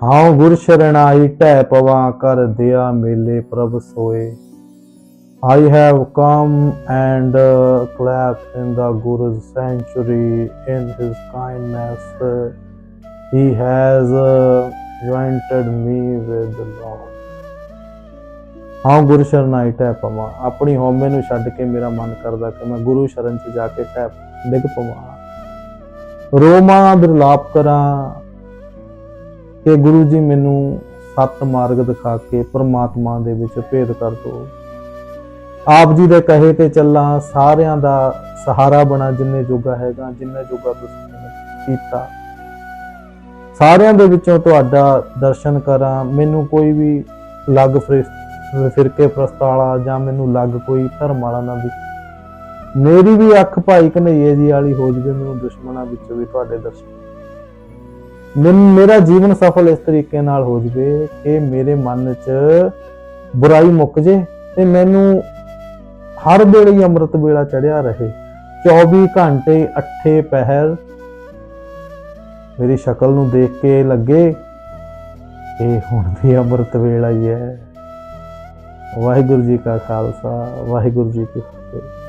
ਹਾਂ ਗੁਰ ਸ਼ਰਣਾਈ ਟੈ ਪਵਾ ਕਰ ਦਿਆ ਮੇਲੇ ਪ੍ਰਭ ਸੋਏ I have come and uh, clapped in the Guru's sanctuary in his kindness. uh, he has uh, jointed me with the Lord. ਹਾਂ ਗੁਰੂ ਸ਼ਰਨਾਈ ਟੈ ਪਵਾਂ ਆਪਣੀ ਹਉਮੈ ਨੂੰ ਛੱਡ ਕੇ ਮੇਰਾ ਮਨ ਕਰਦਾ ਕਿ ਮੈਂ ਗੁਰੂ ਸ਼ਰਨ 'ਚ ਜਾ ਕੇ ਟੈ ਡਿੱਗ ਪਵਾਂ ਰੋਮਾ ਬਿਰਲਾਪ ਕਰਾਂ ਕਿ ਗੁਰੂ ਜੀ ਮੈਨੂੰ ਸੱਤ ਮਾਰਗ ਦਿਖਾ ਕੇ ਪ੍ਰਮਾਤਮਾ ਦੇ ਵਿੱਚ ਭੇਦ ਕਰ ਦਿਓ ਆਪ ਜੀ ਦੇ ਕਹੇ ਤੇ ਚੱਲਾਂ, ਸਾਰਿਆਂ ਦਾ ਸਹਾਰਾ ਬਣਾ ਜਿੰਨੇ ਜੋਗਾ ਹੈਗਾ, ਜਿੰਨੇ ਜੋਗਾ ਤੁਸੀਂ ਕੀਤਾ। ਸਾਰਿਆਂ ਦੇ ਵਿੱਚੋਂ ਤੁਹਾਡਾ ਦਰਸ਼ਨ ਕਰਾਂ, ਮੈਨੂੰ ਕੋਈ ਵੀ ਲੱਗ ਫਿਰ- ਫਿਰਕੇ ਪ੍ਰਸਤਾਲਾ ਜਾਂ ਮੈਨੂੰ ਲੱਗ ਕੋਈ ਧਰਮ ਵਾਲਾ ਨਾ ਦਿਖੇ। ਮੇਰੀ ਵੀ ਅੱਖ ਭਾਈ ਕਨਈਏ ਜੀ ਵਾਲੀ ਹੋ ਜਵੇ, ਮੈਨੂੰ ਦੁਸ਼ਮਣਾਂ ਵਿੱਚੋਂ ਵੀ ਤੁਹਾਡੇ ਦਰਸ਼ਨ ਮੇਰਾ ਜੀਵਨ ਸਫਲ ਇਸ ਤਰੀਕੇ ਨਾਲ ਹੋ ਜਵੇ ਕਿ ਮੇਰੇ ਮਨ 'ਚ ਬੁਰਾਈ ਮੁੱਕ ਜੇ ਤੇ ਮੈਨੂੰ ਹਰ ਵੇਲੇ ਅੰਮ੍ਰਿਤ ਵੇਲਾ ਚੜਿਆ ਰਹੇ। 24 ਘੰਟੇ ਅੱਠੇ ਪਹਿਰ ਮੇਰੀ ਸ਼ਕਲ ਨੂੰ ਦੇਖ ਕੇ ਲੱਗੇ, ਇਹ ਹੁਣ ਵੀ ਅੰਮ੍ਰਿਤ ਵੇਲਾ ਹੀ ਹੈ। ਵਾਹਿਗੁਰੂ ਜੀ ਕਾ ਖਾਲਸਾ, ਵਾਹਿਗੁਰੂ ਜੀ ਕੀ ਫਤਿਹ।